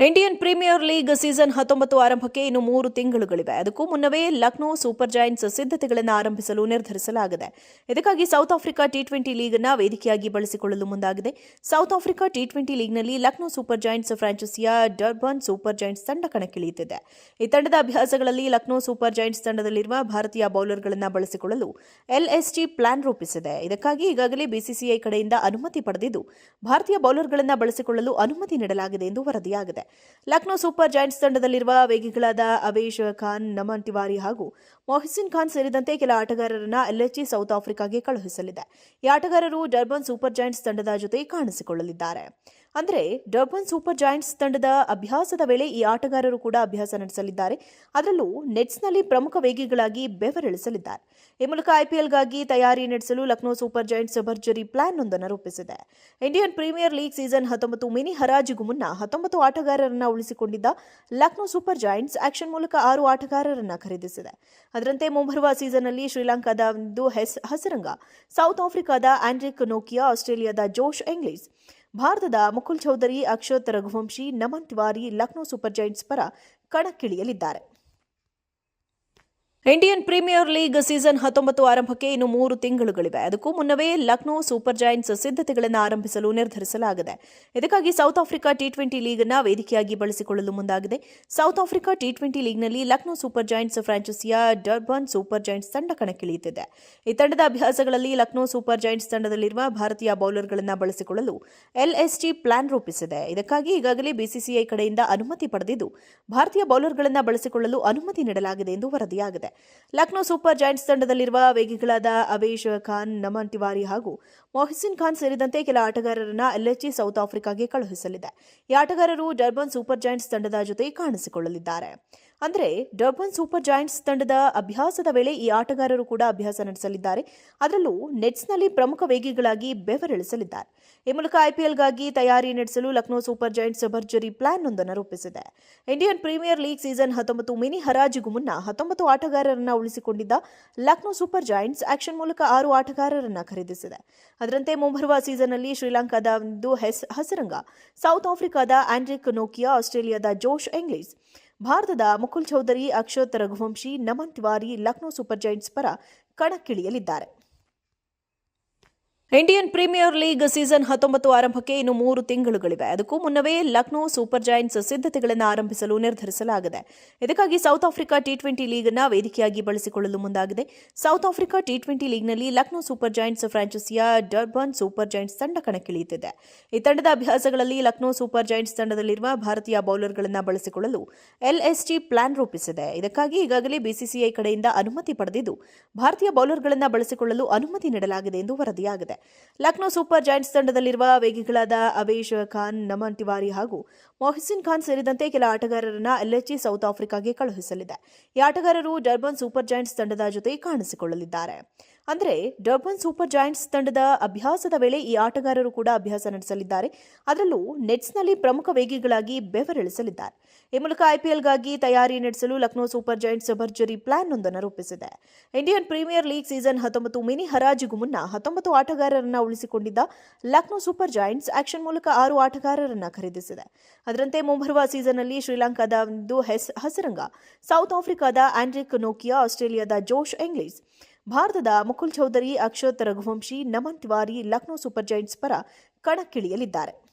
Indian Premier League season ಹತ್ತೊಂಬತ್ತು ಆರಂಭಕ್ಕೆ ಇನ್ನು ಮೂರು ತಿಂಗಳುಗಳಿವೆ. ಅದಕ್ಕೂ ಮುನ್ನವೇ ಲಕ್ನೋ ಸೂಪರ್ ಜಾಯಿಂಟ್ಸ್ ಸಿದ್ಧತೆಗಳನ್ನು ಆರಂಭಿಸಲು ನಿರ್ಧರಿಸಲಾಗಿದೆ. ಇದಕ್ಕಾಗಿ ಸೌತ್ ಆಫ್ರಿಕಾ ಟಿ ಟ್ವೆಂಟಿ ಅನ್ನು ವೇದಿಕೆಯಾಗಿ ಬಳಸಿಕೊಳ್ಳಲು ಮುಂದಾಗಿದೆ. ಸೌತ್ ಆಫ್ರಿಕಾ ಟಿ ಟ್ವೆಂಟಿ ಲೀಗ್ನಲ್ಲಿ ಲಕ್ನೋ ಸೂಪರ್ ಜಾಯಿಂಟ್ಸ್ ಫ್ರಾಂಚೈಸಿಯ ಡರ್ಬನ್ ಸೂಪರ್ ಜಾಯಿಂಟ್ಸ್ ತಂಡ ಕಣಕ್ಕಿಳಿಯುತ್ತಿದೆ. ಈ ತಂಡದ ಅಭ್ಯಾಸಗಳಲ್ಲಿ ಲಕ್ನೋ ಸೂಪರ್ ಜಾಯಿಂಟ್ಸ್ ತಂಡದಲ್ಲಿರುವ ಭಾರತೀಯ ಬೌಲರ್ಗಳನ್ನು ಬಳಸಿಕೊಳ್ಳಲು ಎಲ್ಎಸ್ಟಿ ಪ್ಲಾನ್ ರೂಪಿಸಿದೆ. ಇದಕ್ಕಾಗಿ ಈಗಾಗಲೇ ಬಿಸಿಸಿಐ ಕಡೆಯಿಂದ ಅನುಮತಿ ಪಡೆದಿದ್ದು, ಭಾರತೀಯ ಬೌಲರ್ಗಳನ್ನು ಬಳಸಿಕೊಳ್ಳಲು ಅನುಮತಿ ನೀಡಲಾಗಿದೆ ಎಂದು ವರದಿಯಾಗಿದೆ. ಲಕ್ನೋ ಸೂಪರ್ ಜೈಂಟ್ಸ್ ತಂಡದಲ್ಲಿರುವ ವೇಗಿಗಳಾದ ಅವೇಶ್ ಖಾನ್, ನಮನ್ ತಿವಾರಿ ಹಾಗೂ ಮೊಹಿಸಿನ್ ಖಾನ್ ಸೇರಿದಂತೆ ಕೆಲ ಆಟಗಾರರನ್ನ ಎಲ್ಎಚ್ಜಿ ಸೌತ್ ಆಫ್ರಿಕಾಗೆ ಕಳುಹಿಸಲಿದೆ. ಈ ಆಟಗಾರರು ಡರ್ಬನ್ ಸೂಪರ್ ಜೈಂಟ್ಸ್ ತಂಡದ ಜೊತೆ ಕಾಣಿಸಿಕೊಳ್ಳಲಿದ್ದಾರೆ. ಅಂದರೆ ಡರ್ಬನ್ ಸೂಪರ್ ಜಾಯಿಂಟ್ಸ್ ತಂಡದ ಅಭ್ಯಾಸದ ವೇಳೆ ಈ ಆಟಗಾರರು ಕೂಡ ಅಭ್ಯಾಸ ನಡೆಸಲಿದ್ದಾರೆ. ಅದರಲ್ಲೂ ನೆಟ್ಸ್ನಲ್ಲಿ ಪ್ರಮುಖ ವೇಗಿಗಳಾಗಿ ಬೆವರಿಳಿಸಲಿದ್ದಾರೆ. ಈ ಮೂಲಕ ಐಪಿಎಲ್ಗಾಗಿ ತಯಾರಿ ನಡೆಸಲು ಲಕ್ನೋ ಸೂಪರ್ ಜಾಯಿಂಟ್ಸ್ ಭರ್ಜರಿ ಪ್ಲಾನ್ ಒಂದನ್ನು ರೂಪಿಸಿದೆ. ಇಂಡಿಯನ್ ಪ್ರೀಮಿಯರ್ ಲೀಗ್ ಸೀಸನ್ ಹತ್ತೊಂಬತ್ತು ಮಿನಿ ಹರಾಜಿಗೂ ಮುನ್ನ ಹತ್ತೊಂಬತ್ತು ಆಟಗಾರರನ್ನ ಉಳಿಸಿಕೊಂಡಿದ್ದ ಲಕ್ನೋ ಸೂಪರ್ ಜಾಯಿಂಟ್ಸ್ ಆಕ್ಷನ್ ಮೂಲಕ ಆರು ಆಟಗಾರರನ್ನ ಖರೀದಿಸಿದೆ. ಅದರಂತೆ ಮುಂಬರುವ ಸೀಸನ್ನಲ್ಲಿ ಶ್ರೀಲಂಕಾದ ಒಂದು ಹೆಸ್, ಹಸರಂಗ, ಸೌತ್ ಆಫ್ರಿಕಾದ ಆಂಡ್ರಿಕ್ ನೋಕಿಯಾ, ಆಸ್ಟ್ರೇಲಿಯಾದ ಜೋಶ್ ಎಂಗ್ಲಿಸ್ ಭಾರತದ ಮುಕುಲ್ ಚೌಧರಿ ಅಕ್ಷತ್ ರಘುವಂಶಿ ನಮನ್ ತಿವಾರಿ ಲಕ್ನೋ ಸೂಪರ್ ಜೈಂಟ್ಸ್ ಪರ ಕಣಕ್ಕಿಳಿಯಲಿದ್ದಾರೆ. ಇಂಡಿಯನ್ ಪ್ರೀಮಿಯರ್ ಲೀಗ್ ಸೀಸನ್ ಹತ್ತೊಂಬತ್ತು ಆರಂಭಕ್ಕೆ ಇನ್ನು ಮೂರು ತಿಂಗಳುಗಳಿವೆ. ಅದಕ್ಕೂ ಮುನ್ನವೇ ಲಕ್ನೋ ಸೂಪರ್ ಜಾಯಿಂಟ್ಸ್ ಸಿದ್ಧತೆಗಳನ್ನು ಆರಂಭಿಸಲು ನಿರ್ಧರಿಸಲಾಗಿದೆ. ಇದಕ್ಕಾಗಿ South Africa T Twenty League ಅನ್ನು ವೇದಿಕೆಯಾಗಿ ಬಳಸಿಕೊಳ್ಳಲು ಮುಂದಾಗಿದೆ. ಸೌತ್ ಆಫ್ರಿಕಾ ಟಿ ಟ್ವೆಂಟಿ ಲೀಗ್ನಲ್ಲಿ ಲಕ್ನೋ ಸೂಪರ್ ಜಾಯಿಂಟ್ಸ್ ಫ್ರಾಂಚೈಸಿಯ ಡರ್ಬನ್ ಸೂಪರ್ ಜಾಯಿಂಟ್ಸ್ ತಂಡ ಕಣಕ್ಕಿಳಿಯುತ್ತಿದೆ. ಈ ತಂಡದ ಅಭ್ಯಾಸಗಳಲ್ಲಿ ಲಕ್ನೋ ಸೂಪರ್ ಜಾಯಿಂಟ್ಸ್ ತಂಡದಲ್ಲಿರುವ ಭಾರತೀಯ ಬೌಲರ್ಗಳನ್ನು ಬಳಸಿಕೊಳ್ಳಲು ಎಲ್ಎಸ್ಟಿ ಪ್ಲಾನ್ ರೂಪಿಸಿದೆ. ಇದಕ್ಕಾಗಿ ಈಗಾಗಲೇ ಬಿಸಿಸಿಐ ಕಡೆಯಿಂದ ಅನುಮತಿ ಪಡೆದಿದ್ದು, ಭಾರತೀಯ ಬೌಲರ್ಗಳನ್ನು ಬಳಸಿಕೊಳ್ಳಲು ಅನುಮತಿ ನೀಡಲಾಗಿದೆ ಎಂದು ವರದಿಯಾಗಿದೆ. ಲಕ್ನೋ ಸೂಪರ್ ಜಾಯಿಂಟ್ಸ್ ತಂಡದಲ್ಲಿರುವ ವೇಗಿಗಳಾದ ಅವೇಶ್ ಖಾನ್ ನಮನ್ ತಿವಾರಿ ಹಾಗೂ ಮೊಹಸಿನ್ ಖಾನ್ ಸೇರಿದಂತೆ ಕೆಲ ಆಟಗಾರರನ್ನ ಎಲ್ಎಚ್ಇ ಸೌತ್ ಆಫ್ರಿಕಾಗೆ ಕಳುಹಿಸಲಿದೆ. ಈ ಆಟಗಾರರು ಡರ್ಬನ್ ಸೂಪರ್ ಜಾಯಿಂಟ್ಸ್ ತಂಡದ ಜೊತೆ ಕಾಣಿಸಿಕೊಳ್ಳಲಿದ್ದಾರೆ. ಅಂದರೆ, ಡರ್ಬನ್ ಸೂಪರ್ ಜಾಯಿಂಟ್ಸ್ ತಂಡದ ಅಭ್ಯಾಸದ ವೇಳೆ ಈ ಆಟಗಾರರು ಕೂಡ ಅಭ್ಯಾಸ ನಡೆಸಲಿದ್ದಾರೆ. ಅದರಲ್ಲೂ ನೆಟ್ಸ್ನಲ್ಲಿ ಪ್ರಮುಖ ವೇಗಿಗಳಾಗಿ ಬೆವರಿಳಿಸಲಿದ್ದಾರೆ. ಈ ಮೂಲಕ ಐಪಿಎಲ್ಗಾಗಿ ತಯಾರಿ ನಡೆಸಲು ಲಕ್ನೋ ಸೂಪರ್ ಜಾಯಿಂಟ್ಸ್ ಭರ್ಜರಿ ಪ್ಲಾನ್ ಒಂದನ್ನು ರೂಪಿಸಿದೆ. ಇಂಡಿಯನ್ ಪ್ರೀಮಿಯರ್ ಲೀಗ್ ಸೀಸನ್ ಹತ್ತೊಂಬತ್ತು ಮಿನಿ ಹರಾಜಿಗೂ ಮುನ್ನ ಹತ್ತೊಂಬತ್ತು ಆಟಗಾರರನ್ನ ಉಳಿಸಿಕೊಂಡಿದ್ದ ಲಕ್ನೋ ಸೂಪರ್ ಜಾಯಿಂಟ್ಸ್ ಆಕ್ಷನ್ ಮೂಲಕ ಆರು ಆಟಗಾರರನ್ನ ಖರೀದಿಸಿದೆ. ಅದರಂತೆ ಮುಂಬರುವ ಸೀಸನ್ನಲ್ಲಿ ಶ್ರೀಲಂಕಾದ ಒಂದು ಹೆಸ್, ಹಸರಂಗ, ಸೌತ್ ಆಫ್ರಿಕಾದ ಆಂಡ್ರಿಕ್ ನೋಕಿಯಾ, ಆಸ್ಟ್ರೇಲಿಯಾದ ಜೋಶ್ ಎಂಗ್ಲಿಸ್, ಭಾರತದ ಮುಕುಲ್ ಚೌಧರಿ ಅಕ್ಷತ್ ರಘುವಂಶಿ, ನಮನ್ ತಿವಾರಿ, ಲಕ್ನೋ ಸೂಪರ್ ಜೈಂಟ್ಸ್ ಪರ ಕಣಕ್ಕಿಳಿಯಲಿದ್ದಾರೆ. ಇಂಡಿಯನ್ ಪ್ರೀಮಿಯರ್ ಲೀಗ್ ಸೀಸನ್ ಹತ್ತೊಂಬತ್ತು ಆರಂಭಕ್ಕೆ ಇನ್ನು ಮೂರು ತಿಂಗಳುಗಳಿವೆ. ಅದಕ್ಕೂ ಮುನ್ನವೇ ಲಕ್ನೋ ಸೂಪರ್ ಜಾಯಿಂಟ್ಸ್ ಸಿದ್ಧತೆಗಳನ್ನು ಆರಂಭಿಸಲು ನಿರ್ಧರಿಸಲಾಗಿದೆ. ಇದಕ್ಕಾಗಿ South Africa T Twenty League ಅನ್ನು ವೇದಿಕೆಯಾಗಿ ಬಳಸಿಕೊಳ್ಳಲು ಮುಂದಾಗಿದೆ. ಸೌತ್ ಆಫ್ರಿಕಾ ಟಿ ಟ್ವೆಂಟಿ ಲೀಗ್ನಲ್ಲಿ ಲಕ್ನೋ ಸೂಪರ್ ಜಾಯಿಂಟ್ಸ್ ಫ್ರಾಂಚೈಸಿಯ ಡರ್ಬನ್ ಸೂಪರ್ ಜಾಯಿಂಟ್ಸ್ ತಂಡ ಕಣಕ್ಕಿಳಿಯುತ್ತಿದೆ. ಈ ತಂಡದ ಅಭ್ಯಾಸಗಳಲ್ಲಿ ಲಕ್ನೋ ಸೂಪರ್ ಜಾಯಿಂಟ್ಸ್ ತಂಡದಲ್ಲಿರುವ ಭಾರತೀಯ ಬೌಲರ್ಗಳನ್ನು ಬಳಸಿಕೊಳ್ಳಲು ಎಲ್ಎಸ್ಟಿ ಪ್ಲಾನ್ ರೂಪಿಸಿದೆ. ಇದಕ್ಕಾಗಿ ಈಗಾಗಲೇ ಬಿಸಿಸಿಐ ಕಡೆಯಿಂದ ಅನುಮತಿ ಪಡೆದಿದ್ದು, ಭಾರತೀಯ ಬೌಲರ್ಗಳನ್ನು ಬಳಸಿಕೊಳ್ಳಲು ಅನುಮತಿ ನೀಡಲಾಗಿದೆ ಎಂದು ವರದಿಯಾಗಿದೆ. ಲಕ್ನೋ ಸೂಪರ್ ಜಾಯಿಂಟ್ಸ್ ತಂಡದಲ್ಲಿರುವ ವೇಗಿಗಳಾದ ಅವೇಶ್ ಖಾನ್, ನಮನ್ ತಿವಾರಿ ಹಾಗೂ ಮೊಹಸಿನ್ ಖಾನ್ ಸೇರಿದಂತೆ ಕೆಲ ಆಟಗಾರರನ್ನ ಎಲ್ಎಚ್ಜಿ ಸೌತ್ ಆಫ್ರಿಕಾಗೆ ಕಳುಹಿಸಲಿದೆ. ಈ ಆಟಗಾರರು ಡರ್ಬನ್ ಸೂಪರ್ ಜಾಯಿಂಟ್ಸ್ ತಂಡದ ಜೊತೆ ಕಾಣಿಸಿಕೊಳ್ಳಲಿದ್ದಾರೆ. ಅಂದರೆ ಡರ್ಬನ್ ಸೂಪರ್ ಜಾಯಿಂಟ್ಸ್ ತಂಡದ ಅಭ್ಯಾಸದ ವೇಳೆ ಈ ಆಟಗಾರರು ಕೂಡ ಅಭ್ಯಾಸ ನಡೆಸಲಿದ್ದಾರೆ. ಅದರಲ್ಲೂ ನೆಟ್ಸ್ನಲ್ಲಿ ಪ್ರಮುಖ ವೇಗಿಗಳಾಗಿ ಬೆವರಿಳಿಸಲಿದ್ದಾರೆ. ಈ ಮೂಲಕ ಐಪಿಎಲ್ಗಾಗಿ ತಯಾರಿ ನಡೆಸಲು ಲಕ್ನೋ ಸೂಪರ್ ಜಾಯಿಂಟ್ಸ್ ಭರ್ಜರಿ ಪ್ಲಾನ್ ಒಂದನ್ನು ರೂಪಿಸಿದೆ. ಇಂಡಿಯನ್ ಪ್ರೀಮಿಯರ್ ಲೀಗ್ ಸೀಸನ್ ಹತ್ತೊಂಬತ್ತು ಮಿನಿ ಹರಾಜಿಗೂ ಮುನ್ನ ಹತ್ತೊಂಬತ್ತು ಆಟಗಾರರನ್ನು ಉಳಿಸಿಕೊಂಡಿದ್ದ ಲಕ್ನೋ ಸೂಪರ್ ಜಾಯಿಂಟ್ಸ್ ಆಕ್ಷನ್ ಮೂಲಕ ಆರು ಆಟಗಾರರನ್ನು ಖರೀದಿಸಿದೆ. ಅದರಂತೆ ಮುಂಬರುವ ಸೀಸನ್ನಲ್ಲಿ ಶ್ರೀಲಂಕಾದ ಒಂದು ಹೆಸ್, ಹಸರಂಗ, ಸೌತ್ ಆಫ್ರಿಕಾದ ಆಂಡ್ರಿಕ್ ನೋಕಿಯಾ, ಆಸ್ಟ್ರೇಲಿಯಾದ ಜೋಶ್ ಎಂಗ್ಲಿಸ್ ಭಾರತದ ಮುಕುಲ್ ಚೌಧರಿ ಅಕ್ಷತ್ ರಘುವಂಶಿ ನಮನ್ ತಿವಾರಿ ಲಕ್ನೋ ಸೂಪರ್ ಜೈಂಟ್ಸ್ ಪರ ಕಣಕ್ಕಿಳಿಯಲಿದ್ದಾರೆ.